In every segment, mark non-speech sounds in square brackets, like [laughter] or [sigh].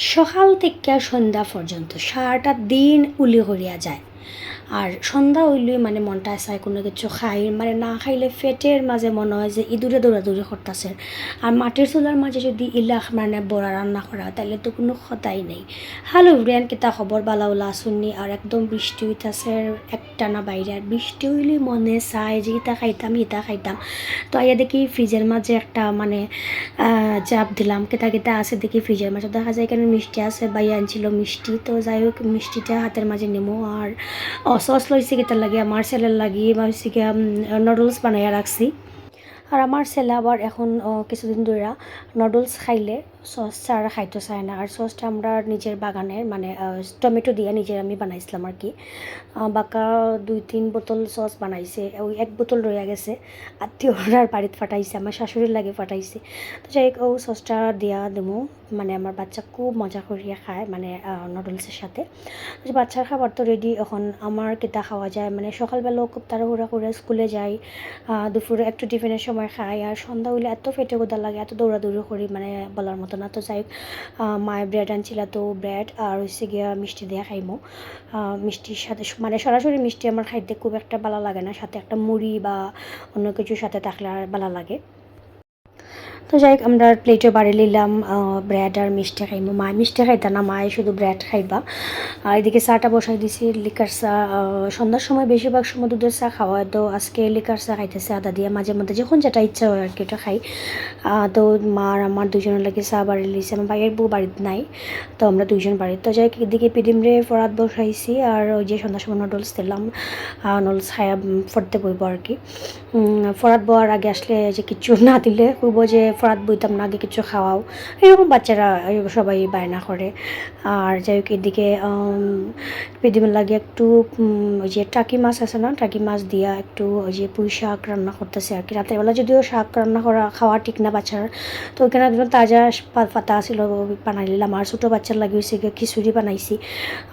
সকাল থেকে সন্ধ্যা পর্যন্ত সারাটা দিন উলি করিয়া যায়। আর সন্ধ্যা হইলে মানে মনটা চায় কোনো কিছু খাই মানে না খাইলে পেটের মাঝে মনে হয় যে ইঁদুরে দৌড়াদৌড়ি করতেছে। আর মাটির চুলার মাঝে যদি ইলাখ মানে বড়া রান্না করা হয় তাহলে তো কোনো কথাই নেই। হ্যালো রিয়ান কিতা খবর বালা ওলা শুনি আর একদম বৃষ্টি হইতাছে একটা না বাইরে। আর বৃষ্টি হইলে মনে চায় যে ইতা খাইতাম ইতা খাইতাম। তো আইয়া দেখি ফ্রিজের মাঝে একটা মানে চাপ দিলাম। কেতা কেতা আছে দেখি ফ্রিজের মাঝে। দেখা যায় কেন মিষ্টি আছে বাইয়া আনছিল মিষ্টি। তো যাই হোক, মিষ্টিটা হাতের মাঝে নেমো। আর সস লইছি কেটার লাগিয়া মার্শালের লাগিয়ে লাগি বা হচ্ছে গিয়া নুডলস বানাইয়া রাখছি আর আমার ছেলে আবার এখন কিছুদিন ধরে নুডলস খাইলে সস ছাড়া খাইতে চায় না আর সসটা আমরা নিজের বাগানের মানে টমেটো দিয়ে নিজের আমি বানাইছিলাম আর কি। বাঁকা দুই তিন বোতল সস বানাইছে ওই এক বোতল রয়ে গেছে আত্মীয়রার বাড়িতে ফাটাইছে আমার শাশুড়ির লাগে ফাটাইছে। তো যাই ও সসটা দেওয়া দেবো মানে আমার বাচ্চা খুব মজা করিয়া খায় মানে নুডলসের সাথে। বাচ্চার খাবার তো রেডি এখন আমার কেতা খাওয়া যায় মানে সকালবেলাও খুব তাড়াহুড়া করে স্কুলে যাই দুপুরে একটু টিফিনের সময় খাই আর সন্ধ্যা হইলে এত ফেটে গোদা লাগে, এত দৌড়াদৌড়ি করি মানে বলার মতো না। তো যাই মায়ের ব্রেড আনছিল, তো ব্রেড আর হচ্ছে গিয়া মিষ্টি দিয়ে খাইমো। মিষ্টির সাথে মানে সরাসরি মিষ্টি আমার খাইতে খুব একটা ভালো লাগে না, সাথে একটা মুড়ি বা অন্য কিছুর সাথে থাকলে আর ভালো লাগে। তো যাই হোক, আমরা প্লেটে বাড়ি নিলাম ব্রেড আর মিষ্টি খাইবো মা, মিষ্টি খাইতা না মায়ে শুধু ব্রেড খাইবা। আর এদিকে চাটা বসাই দিছি লিকার চা সন্ধ্যার সময় বেশিরভাগ সময় দুধের চা খাওয়া তো আজকে লিকার চা খাইতেছে আদা দিয়ে। মাঝে মধ্যে যখন যেটা ইচ্ছা হয় আর কি ওটা খাই। তো মা আর আমার দুজনের লাগে চা বাড়ি লিছে আমার ভাইয়ের বউ বাড়িতে নাই, তো আমরা দুইজন বাড়িতে তো যাই হোক, এদিকে পিডিমরে ফরাত বসাইছি। আর ওই যে সন্ধ্যার সময় নুডলস দিলাম। নুডলস খাইয়া ফরতে বইব আর কি। ফরাত বওয়ার আগে আসলে যে কিছু না দিলে কইব যে ফরাত বইতাম না, আগে কিছু খাওয়াও। এরকম বাচ্চারা সবাই বায়না করে। আর যাই হোক, এদিকে পেদিমের লাগে একটু ওই যে টাকি মাছ আছে না, টাকি মাছ দিয়া একটু ওই যে পুঁই শাক রান্না করতেছে আর কি। রাতের বেলা যদিও শাক রান্না করা, খাওয়া ঠিক না বাচ্চার, তো ওইখানে একদম তাজা পাতা ছিল বানাই নিলাম। আর ছোটো বাচ্চার লাগে হয়েছে খিচুড়ি বানাইছি।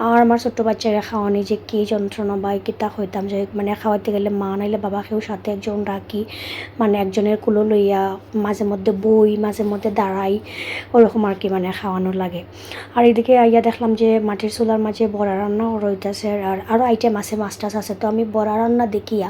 আর আমার ছোট্ট বাচ্চারা খাওয়ানি যে কী যন্ত্রণা বা কিতা হইতাম যে মানে খাওয়াতে গেলে মা নাইলে বাবাকেও সাথে একজন রাখি মানে একজনের কুলো লইয়া মাঝে মধ্যে বই, মাঝে মধ্যে দাঁড়াই, ওরকম আর কি মানে খাওয়ানো লাগে। আর এদিকে আইয়া দেখলাম যে মাটির চুলার মাঝে বড়া রান্নাও রইতেছে আর আরও আইটেম আছে মাছ টাছ আছে। তো আমি বড়া রান্না দেখিয়া,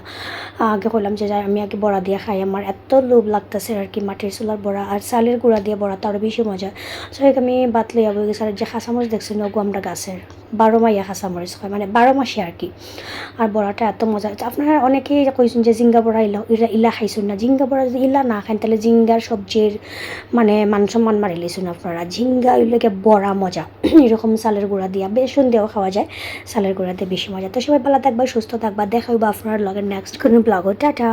আগে কইলাম যে আমি আগে বড়া দিয়ে খাই। আমার এত লোভ লাগতেছে আর কি মাটির চুলার বড়া আর চালের গুঁড়া দিয়ে বড়া তো বেশি মজা। সো আমি বাত লইয়া বই যে খাসামরিচ দেখছি নগু আমরা গাছের বারো মাইয়া খাসামরিচ হয় মানে বারো মাসে আর কি। আর বড়াটা এত মজা। আপনারা অনেকেই কইছেন যে জিঙ্গা বড়া ইলা ইলা খাইছেন না। জিঙ্গা বড়া যদি ইলা না খান, তাহলে জিঙ্গার সবজির মানে মান সম্মান মারি লেছেন আপনারা। ঝিঙ্গা ওইগুলোকে বড়া মজা। [clears throat] এরকম সালের গুঁড়া দিয়া বেসন দিয়েও খাওয়া যায়। সালের গুঁড়া দিয়ে বেশি মজা। তো সবাই ভালো থাকবা, সুস্থ থাকবা। দেখা আপনার লগে নেক্সট কোনো ব্লগও টাটা!